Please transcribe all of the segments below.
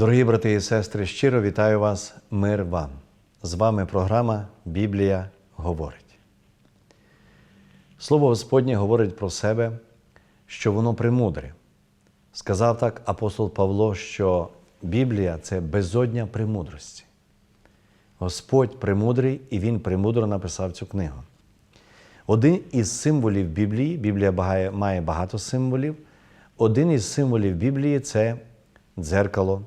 Дорогі брати і сестри, щиро вітаю вас, мир вам. З вами програма Біблія говорить. Слово Господнє говорить про себе, що воно премудре. Сказав так апостол Павло, що Біблія це безодня премудрості. Господь премудрий, і Він премудро написав цю книгу. Один із символів Біблії, Біблія має багато символів. Один із символів Біблії це дзеркало.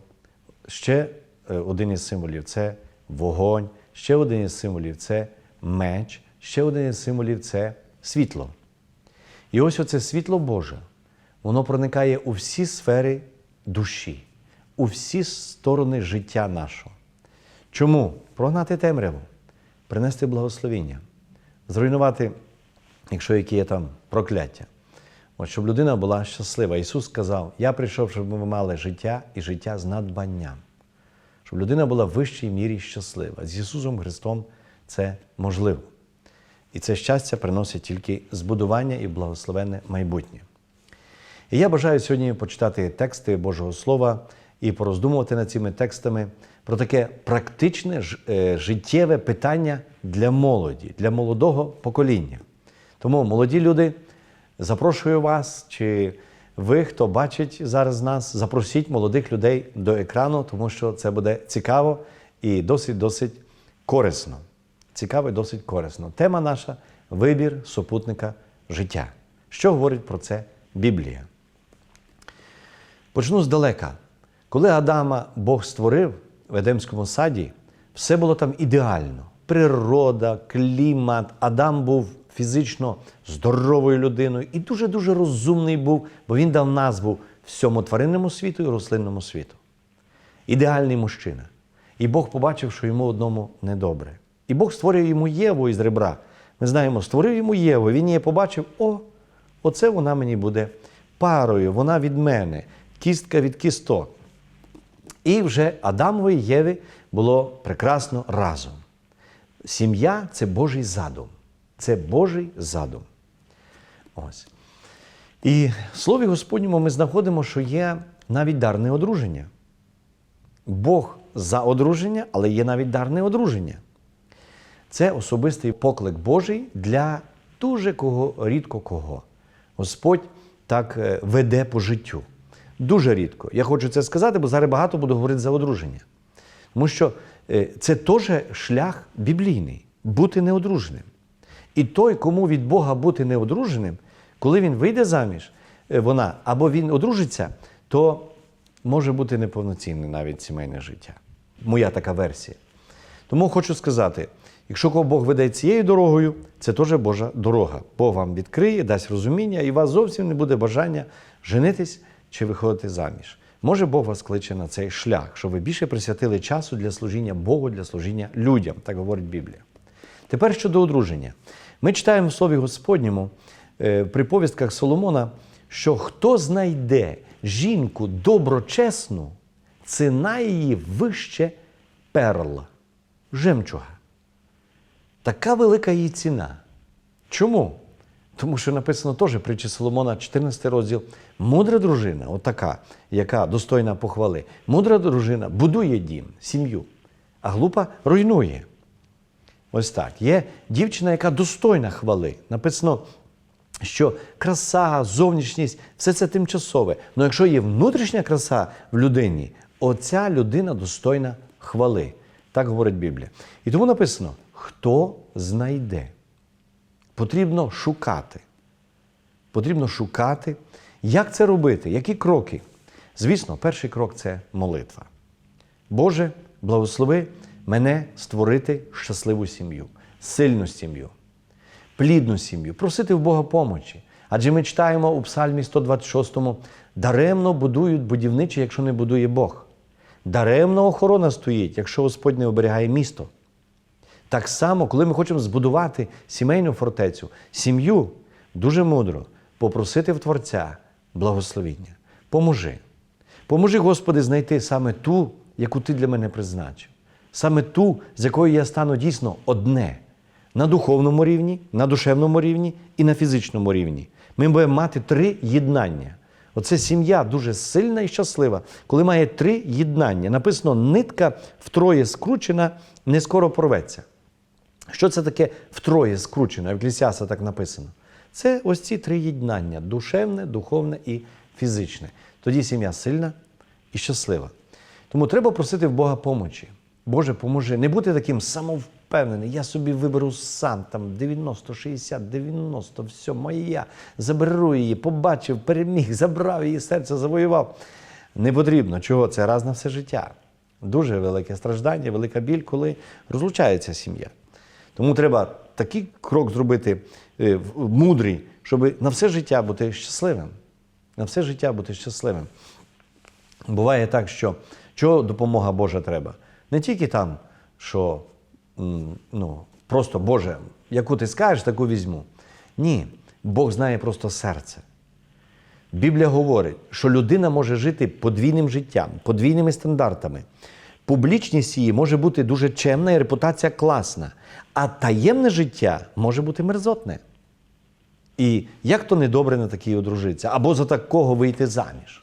Ще е, один із символів це вогонь, ще один із символів це меч, ще один із символів це світло. І ось оце світло Боже, воно проникає у всі сфери душі, у всі сторони життя нашого. Чому? Прогнати темряву, принести благословіння, зруйнувати, якщо які є там прокляття. От щоб людина була щаслива. Ісус сказав: Я прийшов, щоб ми мали життя і життя з надбанням. Щоб людина була в вищій мірі щаслива. З Ісусом Христом це можливо. І це щастя приносить тільки збудування і благословенне майбутнє. І я бажаю сьогодні почитати тексти Божого Слова і пороздумувати над цими текстами про таке практичне е, життєве питання для молоді, для молодого покоління. Тому, молоді люди, запрошую вас, чи ви, хто бачить зараз нас, запросіть молодих людей до екрану, тому що це буде цікаво і досить досить корисно. Цікаво і досить корисно. Тема наша вибір супутника життя. Що говорить про це Біблія? Почну здалека. Коли Адама Бог створив в Едемському саді, все було там ідеально. Природа, клімат. Адам був фізично здоровою людиною і дуже-дуже розумний був, бо він дав назву всьому тваринному світу і рослинному світу. Ідеальний мужчина. І Бог побачив, що йому одному недобре. І Бог створив йому Єву із ребра. Ми знаємо, створив йому Єву. Він її побачив: о, оце вона мені буде парою, вона від мене, кістка від кісток. І вже Адамові і Єві було прекрасно разом. Сім'я це Божий задум. Це Божий задум. Ось. І в Слові Господньому ми знаходимо, що є навіть дар неодруження. Бог за одруження, але є навіть дар неодруження. Це особистий поклик Божий для дуже кого, рідко кого. Господь так е, веде по життю. Дуже рідко. Я хочу це сказати, бо зараз багато буду говорити за одруження. Тому що е, це теж шлях біблійний бути неодруженим. І той, кому від Бога бути неодруженим, коли він вийде заміж, е, вона або він одружиться, то може бути неповноцінне навіть сімейне життя. Моя така версія. Тому хочу сказати: якщо кого Бог веде цією дорогою, це теж Божа дорога. Бог вам відкриє, дасть розуміння, і у вас зовсім не буде бажання женитись чи виходити заміж. Може, Бог вас кличе на цей шлях, щоб ви більше присвятили часу для служіння Богу, для служіння людям, так говорить Біблія. Тепер щодо одруження. Ми читаємо в Слові Господньому е, в приповістках Соломона, що хто знайде жінку доброчесну, ціна її вище перла, жемчуга. Така велика її ціна. Чому? Тому що написано теж притчі Соломона, 14 розділ. Мудра дружина, отака, яка достойна похвали. Мудра дружина будує дім, сім'ю, а глупа руйнує. Ось так. Є дівчина, яка достойна хвали. Написано, що краса, зовнішність все це тимчасове. Але якщо є внутрішня краса в людині, оця людина достойна хвали. Так говорить Біблія. І тому написано: хто знайде? Потрібно шукати. Потрібно шукати. Як це робити? Які кроки? Звісно, перший крок це молитва. Боже, благослови мене створити щасливу сім'ю, сильну сім'ю, плідну сім'ю, просити в Бога помочі. Адже ми читаємо у Псальмі 126, даремно будують будівничі, якщо не будує Бог. Даремно охорона стоїть, якщо Господь не оберігає місто. Так само, коли ми хочемо збудувати сімейну фортецю, сім'ю, дуже мудро попросити в Творця благословіння. Поможи. Поможи, Господи, знайти саме ту, яку Ти для мене призначив. Саме ту, з якою я стану дійсно одне на духовному рівні, на душевному рівні і на фізичному рівні. Ми будемо мати три єднання: Оце сім'я дуже сильна і щаслива, коли має три єднання. Написано, нитка втроє скручена, не скоро порветься. Що це таке втроє скручено? В Еклісіаса так написано. Це ось ці три єднання: душевне, духовне і фізичне. Тоді сім'я сильна і щаслива. Тому треба просити в Бога помочі. Боже, поможи. Не бути таким самовпевненим. Я собі виберу сам там 90, 60, 90, все моя. Заберу її, побачив, переміг, забрав її серце, завоював. Не потрібно. Чого? Це раз на все життя. Дуже велике страждання, велика біль, коли розлучається сім'я. Тому треба такий крок зробити е, мудрий, щоб на все життя бути щасливим. На все життя бути щасливим. Буває так, що чого допомога Божа треба? Не тільки там, що ну, просто Боже, яку ти скажеш, таку візьму. Ні, Бог знає просто серце. Біблія говорить, що людина може жити подвійним життям, подвійними стандартами. Публічність її може бути дуже чемна і репутація класна, а таємне життя може бути мерзотне. І як то недобре на такій одружитися, або за такого вийти заміж.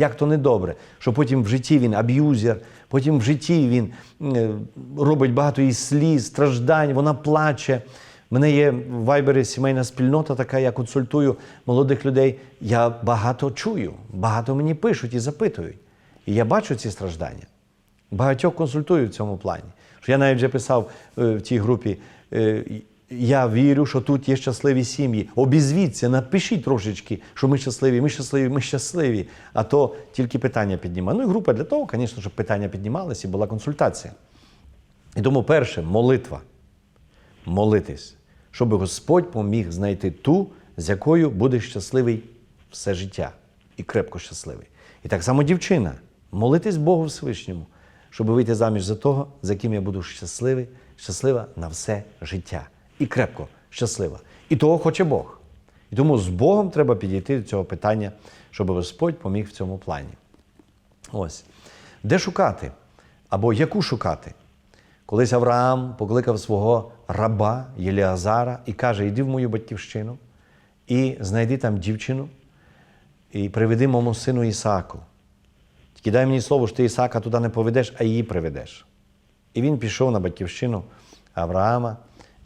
Як то недобре, що потім в житті він аб'юзер, потім в житті він е, робить багато їй сліз, страждань, вона плаче. У мене є в Вайбері сімейна спільнота, така я консультую молодих людей. Я багато чую, багато мені пишуть і запитують. І я бачу ці страждання. Багатьох консультую в цьому плані. Що я навіть вже писав е, в тій групі. Я вірю, що тут є щасливі сім'ї. Обізвіться, напишіть трошечки, що ми щасливі, ми щасливі, ми щасливі. А то тільки питання піднімає. Ну і група для того, звісно, щоб питання піднімалися і була консультація. І тому, перше, молитва. Молитись, щоб Господь поміг знайти ту, з якою будеш щасливий все життя і крепко щасливий. І так само дівчина, молитись Богу Всевишньому, щоб вийти заміж за того, за ким я буду щасливий, щаслива на все життя. І крепко щаслива. І того хоче Бог. І тому з Богом треба підійти до цього питання, щоб Господь поміг в цьому плані. Ось. Де шукати? Або яку шукати? Колись Авраам покликав свого раба Єліазара і каже: Йди в мою батьківщину і знайди там дівчину і приведи моєму сину Ісааку. Тільки дай мені слово, що ти Ісаака туди не поведеш, а її приведеш. І він пішов на батьківщину Авраама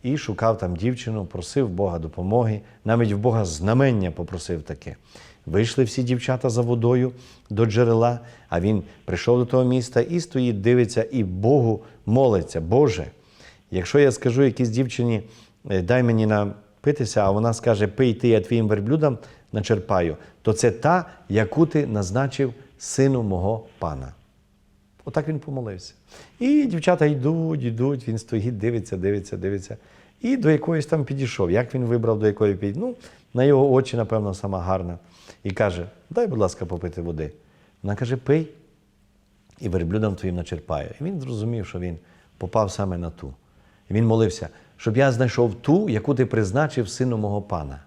і шукав там дівчину, просив Бога допомоги, навіть в Бога знамення попросив таке. Вийшли всі дівчата за водою до джерела, а він прийшов до того міста і стоїть, дивиться, і Богу молиться. Боже, якщо я скажу якійсь дівчині, «Е, дай мені напитися, а вона скаже, пий ти, я твоїм верблюдам начерпаю, то це та, яку ти назначив сину мого пана. Отак він помолився. І дівчата йдуть, йдуть, він стоїть, дивиться, дивиться, дивиться. І до якоїсь там підійшов. Як він вибрав, до якої підійшов? Ну, на його очі, напевно, сама гарна. І каже: дай, будь ласка, попити води. Вона каже, пий, і верблюдам твоїм начерпаю. І він зрозумів, що він попав саме на ту. І він молився, щоб я знайшов ту, яку ти призначив сину мого пана.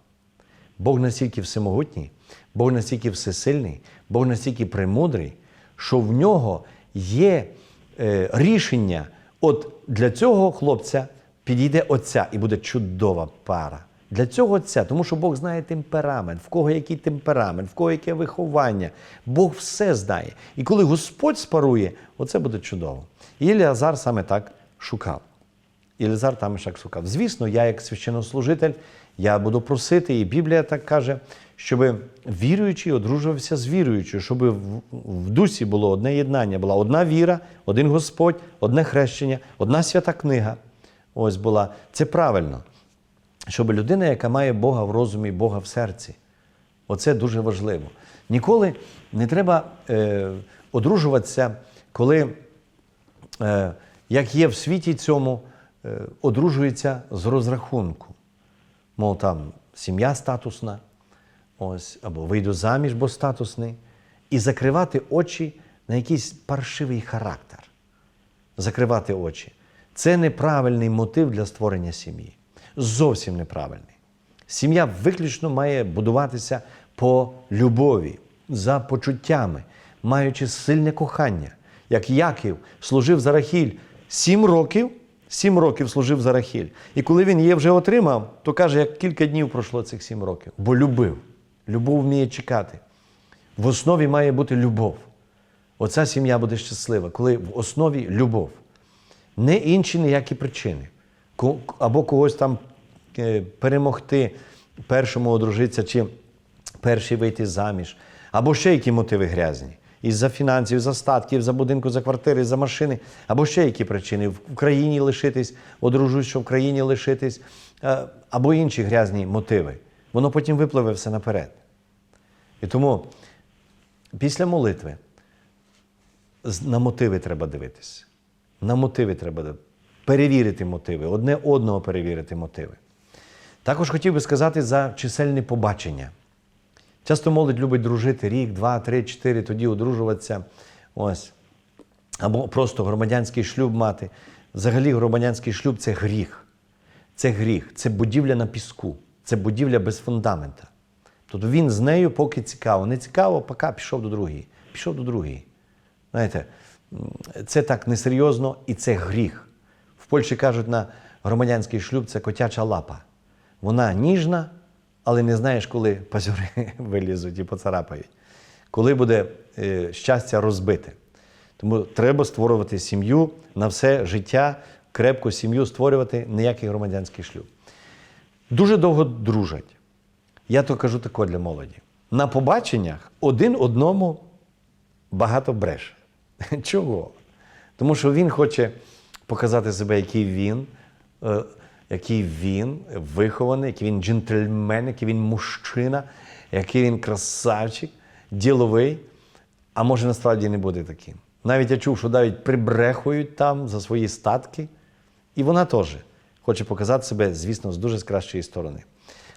Бог настільки всемогутній, Бог настільки всесильний, Бог настільки премудрий, що в нього є е, рішення, от для цього хлопця підійде отця і буде чудова пара. Для цього отця, тому що Бог знає темперамент, в кого який темперамент, в кого яке виховання. Бог все знає. І коли Господь спарує, оце буде чудово. І Іліазар саме так шукав. Єлизар Тамишак шукав. Звісно, я, як священнослужитель, я буду просити, і Біблія так каже, щоб віруючий одружувався з віруючою, щоб в, дусі було одне єднання, була одна віра, один Господь, одне хрещення, одна свята книга. Ось була. Це правильно. Щоб людина, яка має Бога в розумі, Бога в серці. Оце дуже важливо. Ніколи не треба е, одружуватися, коли е, як є в світі цьому, е, одружується з розрахунку. Мов там сім'я статусна, ось, або вийду заміж, бо статусний, і закривати очі на якийсь паршивий характер. Закривати очі. Це неправильний мотив для створення сім'ї. Зовсім неправильний. Сім'я виключно має будуватися по любові, за почуттями, маючи сильне кохання. Як Яків служив за Рахіль сім років, сім років служив за Рахіль. І коли він її вже отримав, то каже, як кілька днів пройшло цих сім років. Бо любив. Любов вміє чекати. В основі має бути любов. Оця сім'я буде щаслива, коли в основі любов. Не інші ніякі причини. Або когось там е, перемогти, першому одружитися, чи перший вийти заміж, або ще які мотиви грязні. Із-за фінансів, за статків, за будинку, за квартири, за машини, або ще які причини. В Україні лишитись, одружусь, що в країні лишитись, е, або інші грязні мотиви. Воно потім випливе все наперед. І тому після молитви на мотиви треба дивитися. На мотиви треба перевірити мотиви, одне одного перевірити мотиви. Також хотів би сказати за чисельне побачення. Часто молодь любить дружити рік, два, три, чотири, тоді одружуватися. Ось. Або просто громадянський шлюб мати. Взагалі, громадянський шлюб це гріх. Це гріх, це будівля на піску, це будівля без фундамента. Тобто він з нею поки цікаво. Не цікаво, поки пішов до другої. Пішов до другої. Знаєте, це так несерйозно і це гріх. В Польщі кажуть на громадянський шлюб це котяча лапа. Вона ніжна, але не знаєш, коли пазюри вилізуть і поцарапають. Коли буде е, щастя розбите. Тому треба створювати сім'ю на все життя, крепку сім'ю створювати ніякий громадянський шлюб. Дуже довго дружать. Я то кажу тако для молоді. На побаченнях один одному багато бреше. Чого? Тому що він хоче показати себе, який він, е, який він вихований, який він джентльмен, який він мужчина, який він красавчик, діловий, а може насправді не буде таким. Навіть я чув, що навіть прибрехують там за свої статки. І вона теж хоче показати себе, звісно, з дуже з кращої сторони.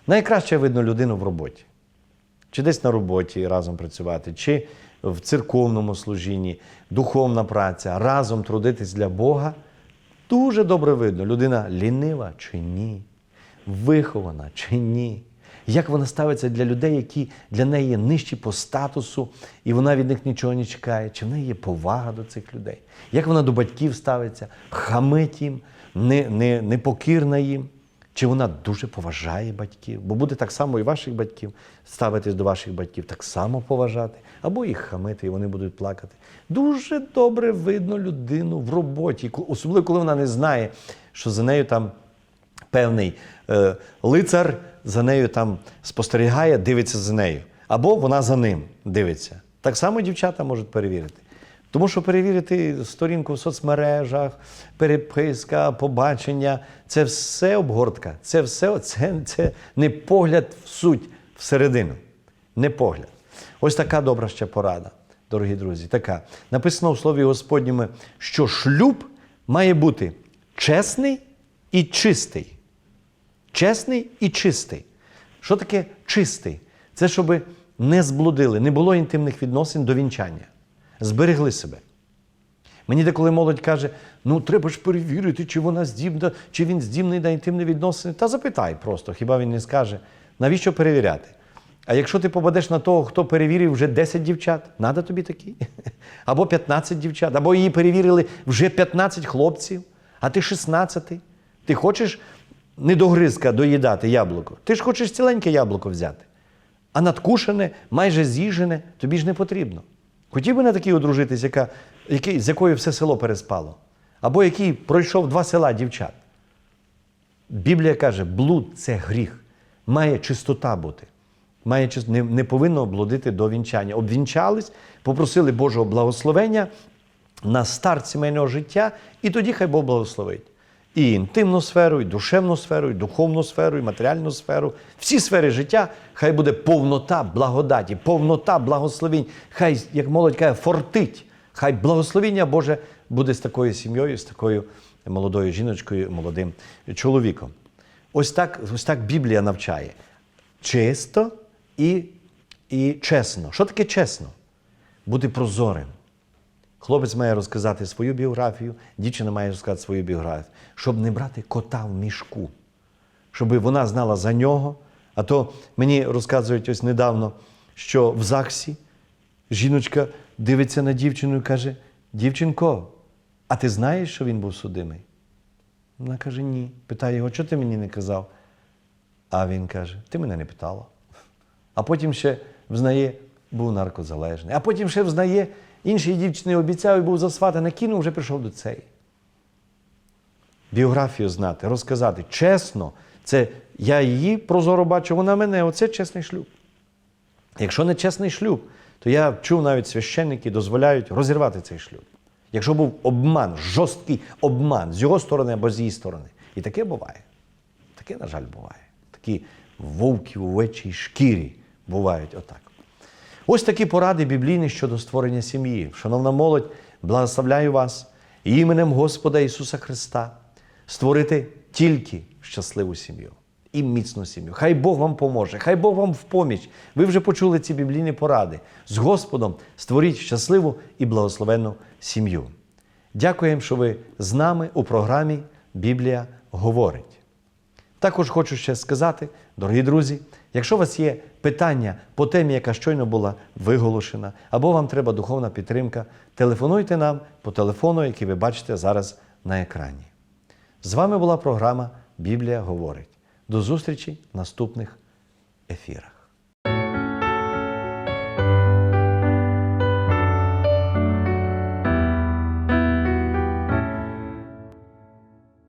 Найкраще видно людину в роботі. Чи десь на роботі разом працювати, чи в церковному служінні, духовна праця, разом трудитись для Бога. Дуже добре видно, людина лінива чи ні, вихована чи ні. Як вона ставиться для людей, які для неї нижчі по статусу, і вона від них нічого не чекає, чи в неї є повага до цих людей? Як вона до батьків ставиться, хамить їм, не, не, непокірна їм? Чи вона дуже поважає батьків? Бо буде так само і ваших батьків ставитись до ваших батьків, так само поважати, або їх хамити, і вони будуть плакати. Дуже добре видно людину в роботі, особливо коли вона не знає, що за нею там певний е, лицар за нею там спостерігає, дивиться за нею. Або вона за ним дивиться. Так само дівчата можуть перевірити. Тому що перевірити сторінку в соцмережах, переписка, побачення це все обгортка, це все це, це не погляд в суть всередину. Не погляд. Ось така добра ще порада, дорогі друзі. Така. Написано в Слові Господньому, що шлюб має бути чесний і чистий. Чесний і чистий. Що таке чистий? Це щоб не зблудили, не було інтимних відносин до вінчання. Зберегли себе. Мені деколи молодь каже: ну треба ж перевірити, чи вона здібна, чи він здібний на інтимні відносини. Та запитай просто, хіба він не скаже, навіщо перевіряти? А якщо ти попадеш на того, хто перевірив вже 10 дівчат, треба тобі такі? Або 15 дівчат, або її перевірили вже 15 хлопців, а ти 16. Ти хочеш не до гризка доїдати яблуко. Ти ж хочеш ціленьке яблуко взяти. А надкушене, майже з'їжене, тобі ж не потрібно. Хотів би на такій одружитись, яка, який, з якою все село переспало, або який пройшов два села дівчат. Біблія каже, блуд це гріх. Має чистота бути. Має, не, не повинно блудити до вінчання. Обвінчались, попросили Божого благословення на старт сімейного життя, і тоді хай Бог благословить. І інтимну сферу, і душевну сферу, і духовну сферу, і матеріальну сферу. Всі сфери життя, хай буде повнота благодаті, повнота благословінь. Хай, як молодь каже, фортить. Хай благословіння Боже буде з такою сім'єю, з такою молодою жіночкою, молодим чоловіком. Ось так, ось так Біблія навчає. Чисто і, і чесно. Що таке чесно? Бути прозорим. Хлопець має розказати свою біографію, дівчина має розказати свою біографію, щоб не брати кота в мішку, щоб вона знала за нього. А то мені розказують ось недавно, що в ЗАГСі жіночка дивиться на дівчину і каже: Дівчинко, а ти знаєш, що він був судимий? Вона каже, ні. Питає його, чого ти мені не казав? А він каже: Ти мене не питала. А потім ще взнає, був наркозалежний. А потім ще взнає, іншій дівчині обіцяв і був засватаний, кинув, вже прийшов до цієї. Біографію знати, розказати чесно, це я її прозоро бачу, вона мене, оце чесний шлюб. Якщо не чесний шлюб, то я чув навіть священники дозволяють розірвати цей шлюб. Якщо був обман, жорсткий обман з його сторони або з її сторони. І таке буває. Таке, на жаль, буває. Такі вовки у вечій шкірі бувають отак. Ось такі поради біблійні щодо створення сім'ї. Шановна молодь, благословляю вас іменем Господа Ісуса Христа створити тільки щасливу сім'ю і міцну сім'ю. Хай Бог вам поможе, хай Бог вам в поміч. Ви вже почули ці біблійні поради. З Господом створіть щасливу і благословенну сім'ю. Дякуємо, що ви з нами у програмі Біблія говорить. Також хочу ще сказати, дорогі друзі, якщо у вас є питання по темі, яка щойно була виголошена, або вам треба духовна підтримка, телефонуйте нам по телефону, який ви бачите зараз на екрані. З вами була програма Біблія говорить. До зустрічі в наступних ефірах.